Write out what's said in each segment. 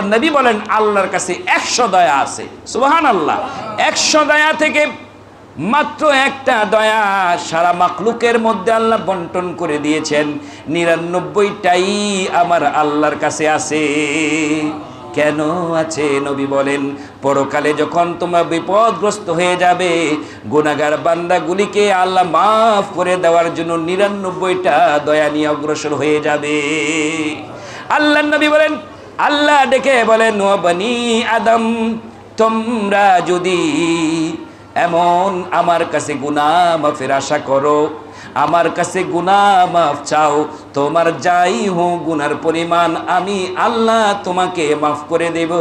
আল্লাহ নবী বলেন, আল্লাহর কাছে একশো দয়া আছে। সুবাহান আল্লাহ একশো দয়া থেকে মাত্র একটা দয়া সারা মাকলুকের মধ্যে আল্লাহ বন্টন করে দিয়েছেন। নিরানব্বইটাই আমার আল্লাহর কাছে আছে। কেন আছে? নবী বলেন, পরকালে যখন তোমরা বিপদগ্রস্ত হয়ে যাবে গুনাগার বান্দাগুলিকে আল্লাহ মাফ করে দেওয়ার জন্য নিরানব্বইটা দয়া নিয়ে অগ্রসর হয়ে যাবে। আল্লাহ নবী বলেন আল্লাহ ডেকে বলেন বনি আদম, তোমরা যদি এমন আমার কাছে গুনা মাফের আশা করো, আমার কাছে গুনা মাফ চাও, তোমার যাই হোক গুনার পরিমাণ আমি আল্লাহ তোমাকে মাফ করে দেব।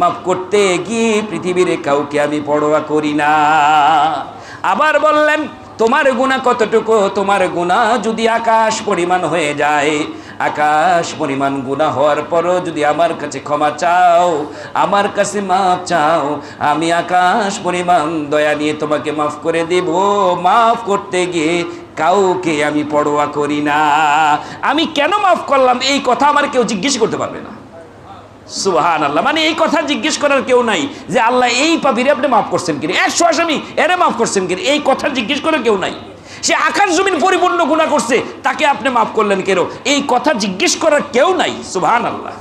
মাফ করতে গিয়ে পৃথিবীর কাউকে আমি পড়োয়া করি না। আবার বললেন তোমার গুণা কতটুকু? তোমার গুণা যদি আকাশ পরিমাণ হয়ে যায়, আকাশ পরিমাণ গুণা হওয়ার পরও যদি আমার কাছে ক্ষমা চাও, আমার কাছে মাফ চাও, আমি আকাশ পরিমাণ দয়া নিয়ে তোমাকে মাফ করে দেব। মাফ করতে গিয়ে কাউকে আমি পড়োয়া করি না। আমি কেন মাফ করলাম? এই কথা আমার কেউ জিজ্ঞেস করতে পারবে না। সুহান আল্লাহ মানে এই কথা জিজ্ঞেস করার কেউ নাই যে আল্লাহ এই পাপিরে আপনি মাফ করছেন কিনা। একশো আসামি এরে মাফ করছেন কিনা। এই কথা জিজ্ঞেস করার কেউ নাই। সে আকাশ জমিন পরিপূর্ণ গুণা করছে, তাকে আপনি মাফ করলেন কেন? এই কথা জিজ্ঞেস করার কেউ নাই সুহান আল্লাহ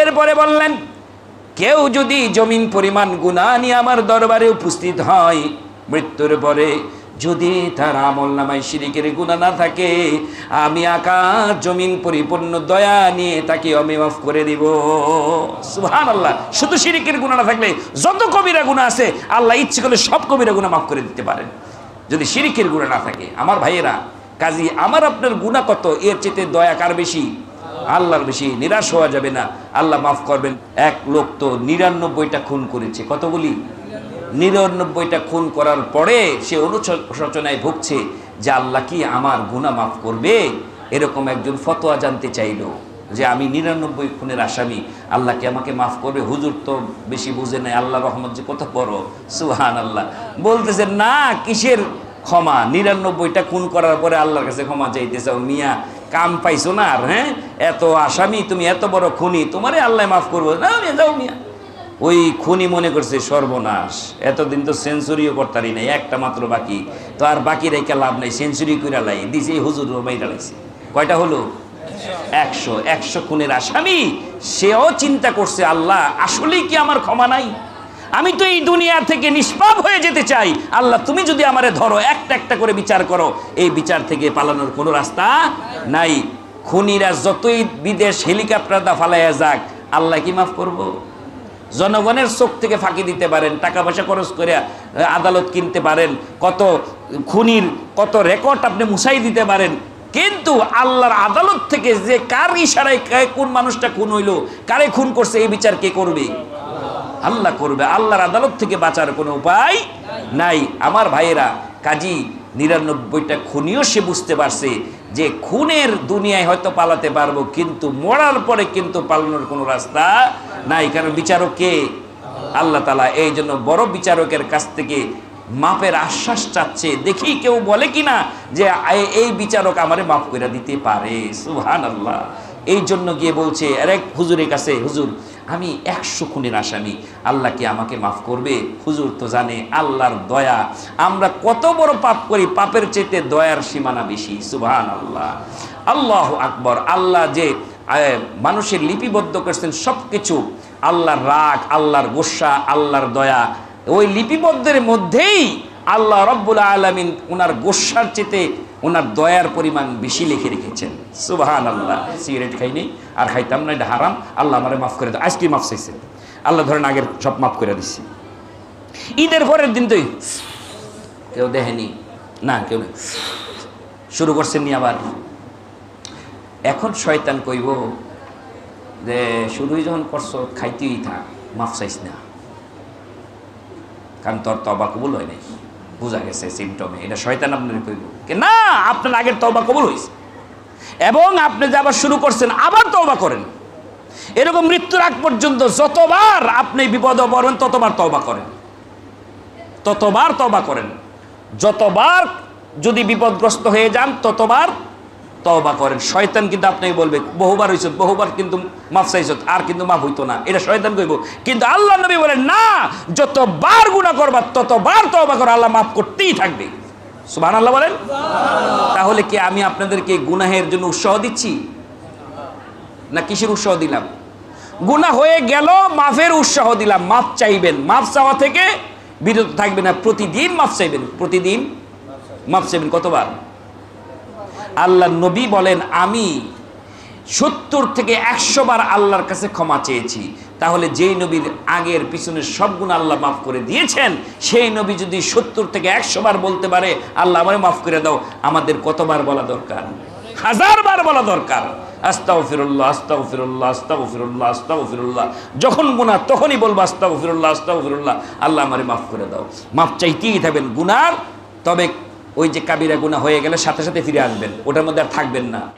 এরপরে বললেন, কেউ যদি জমিন পরিমাণ গুণা নিয়ে আমার দরবারে উপস্থিত হয়, মৃত্যুর পরে যদি তার আমল নামায় শিরিকের গুণা না থাকে, আমি আকাশ জমিন পরিপূর্ণ দয়া নিয়ে তাকে আমি মাফ করে দিব। সুহান আল্লাহ শুধু শিরিকের গুণা না থাকলে যত কবিরা গুণা আছে, আল্লাহ ইচ্ছে করলে সব কবিরা গুণা মাফ করে দিতে পারেন। যদি শিরিকের গুণা না থাকে, আমার ভাইয়েরা, কাজী, আমার আপনার গুণা কত? এর চেতে দয়া কার বেশি? আল্লাহর বেশি। নিরাশ হওয়া যাবে না। আল্লাহ মাফ করবেন। এক লোক তো নিরানব্বইটা খুন করেছে। কতগুলি নিরানব্বইটা খুন করার পরে সে অনুশোচনায় ভুগছে যে আল্লাহ কি আমার গুণা মাফ করবে? এরকম একজন ফতোয়া জানতে চাইলো যে আমি নিরানব্বই খুনের আসামি। আল্লাহ কি আমাকে মাফ করবে? হুজুর তো বেশি বুঝে নেই। আল্লাহ রহমত যে কত বড়। সুহান আল্লাহ বলতেছে, না, কিসের ক্ষমা? নিরানব্বইটা খুন করার পরে আল্লাহর কাছে ক্ষমা চাইতে চাও মিয়া, কাম পাইছো না আর হ্যাঁ? এত আসামি, তুমি এত বড় খুনি, তোমারে আল্লাহ মাফ করব। না যাও মিয়া। ওই খুনি মনে করছে সর্বনাশ। এতদিন তো সেঞ্চুরিও করতারি নাই, একটা মাত্র বাকি। তো আর বাকি রেখে লাভ নাই, সেঞ্চুরি কইরা লাই, দিছে হুজুর লাইছে। কয়টা হলো? একশো। একশো খুনের আসামি, সেও চিন্তা করছে, আল্লাহ, আসলেই কি আমার ক্ষমা নাই? আমি তো এই দুনিয়া থেকে নিষ্পাপ হয়ে যেতে চাই। আল্লাহ, তুমি যদি আমারে ধরো, একটা একটা করে বিচার করো, এই বিচার থেকে পালানোর কোনো রাস্তা নাই। খুনিরা যতই বিদেশ হেলিকপ্টার ফালাইয়া যাক, আল্লাহ কি মাফ করব? জনগণের চোখ থেকে ফাঁকি দিতে পারেন, টাকা পয়সা খরচ করে আদালত কিনতে পারেন, কত খুনির, কত রেকর্ড আপনি মুছাই দিতে পারেন। কিন্তু আল্লাহর আদালত থেকে যে কার ইশারায় কোন মানুষটা খুন হইল, কারে খুন করছে, এই বিচার কে করবে? আল্লাহ করবে। আল্লাহর আদালত থেকে বাঁচার কোনো উপায় নাই। আমার ভাইয়েরা, কাজী নিরানব্বইটা খুনিও সে বুঝতে পারছে যে খুনের দুনিয়ায় হয়তো পালাতে পারব, কিন্তু মরার পরে কিন্তু পালানোর কোনো রাস্তা নাই। কারণ বিচারক কে আল্লাহ তালা এই জন্য বড় বিচারকের কাছ থেকে মাপের আশ্বাস চাচ্ছে। দেখি কেউ বলে কি না যে এই বিচারক আমারে মাফ করে দিতে পারে। সুহান আল্লাহ এই জন্য গিয়ে বলছে আরেক হুজুরের কাছে, হুজুর আমি একশো খুনের আসামি। আল্লাহ কি আমাকে মাফ করবে? হুজুর তো জানে, আল্লাহর দয়া। আমরা কত বড় পাপ করি, পাপের চেতে দয়ার সীমানা বেশি। সুবহান আল্লাহ আল্লাহ আকবর। আল্লাহ যে মানুষের লিপিবদ্ধ করছেন সব কিছু আল্লাহর রাগ, আল্লাহর গোসা, আল্লাহর দয়া, ওই লিপিবদ্ধের মধ্যেই আল্লাহ রব্বুল আলমিন ওনার গোসার চেতে ওনার দয়ার পরিমাণ বেশি লিখে রেখেছেন। সুবাহান আল্লাহ সিগারেট খাইনি আর খাইতাম না, এটা হারাম। আল্লাহ আমারে মাফ করে দেয় আজকে মাফ চাইছে আল্লাহ ধরেন আগের সব মাফ করে দিচ্ছি ঈদের পরের দিন তুই কেউ দেখেনি। না, কেউ শুরু করছেন নি আবার। এখন শয়তান কইব যে, শুরুই যখন করছ, খাইতেই থাক। মাফ চাইস না। কারণ তোর তবা কবুল হয় নাই। বোঝা গেছে সিমটমে এটা শয়তান আপনার কে না, আপনার আগের তবা কবুল হয়েছে। এবং আপনি যে আবার শুরু করছেন, আবার তওবা করেন। এরকম মৃত্যুর আগ পর্যন্ত যতবার আপনি বিপদে পড়বেন, ততবার তওবা করেন। ততবার তবা করেন। যতবার যদি বিপদগ্রস্ত হয়ে যান, ততবার তওবা করেন। শয়তান কিন্তু আপনাকে বলবে, বহুবার হইছত বহুবার কিন্তু মাফ চাইছত আর কিন্তু মাফ হইতো না। এটা শয়তান কইব। কিন্তু আল্লাহ নবী বলেন, না, যতবার গুণা করবা, ততবার তওবা করো, আল্লাহ মাফ করতেই থাকবে। সুবহান আল্লাহ বলেন। তাহলে কি আমি আপনাদেরকে গুনাহের জন্য উৎসাহ দিচ্ছি? না কিসের উৎসাহ দিলাম? গুনাহ হয়ে গেল, মাফের উৎসাহ দিলাম। মাফ চাইবেন। মাফ চাওয়া থেকে বিরত থাকবেন না প্রতিদিন মাফ চাইবেন। প্রতিদিন মাফ চাইবেন। কতবার? আল্লাহ নবী বলেন, আমি সত্তর থেকে একশো বার আল্লাহর কাছে ক্ষমা চেয়েছি। তাহলে যেই নবীর আগের পিছনের সব গুণ আল্লাহ মাফ করে দিয়েছেন, সেই নবী যদি সত্তর থেকে একশো বার বলতে পারে, আল্লাহ আমারে মাফ করে দাও। আমাদের কতবার বলা দরকার? হাজার বার বলা দরকার। আস্তাও ফিরুল্লাহ আস্তাও ফিরুল্লাহ আস্তাও ফিরুল্লাহ আস্তাও ফিরুল্লাহ যখন গুণা তখনই বলব আস্তাও ফিরুল্লাহ আস্তাও ফিরুল্লাহ আল্লাহ আমারে মাফ করে দাও। মাফ চাইতেই থাকবেন গুনার তবে ওই যে কাবিরা গুণা হয়ে গেলে সাথে সাথে ফিরে আসবেন। ওটার মধ্যে আর থাকবেন না।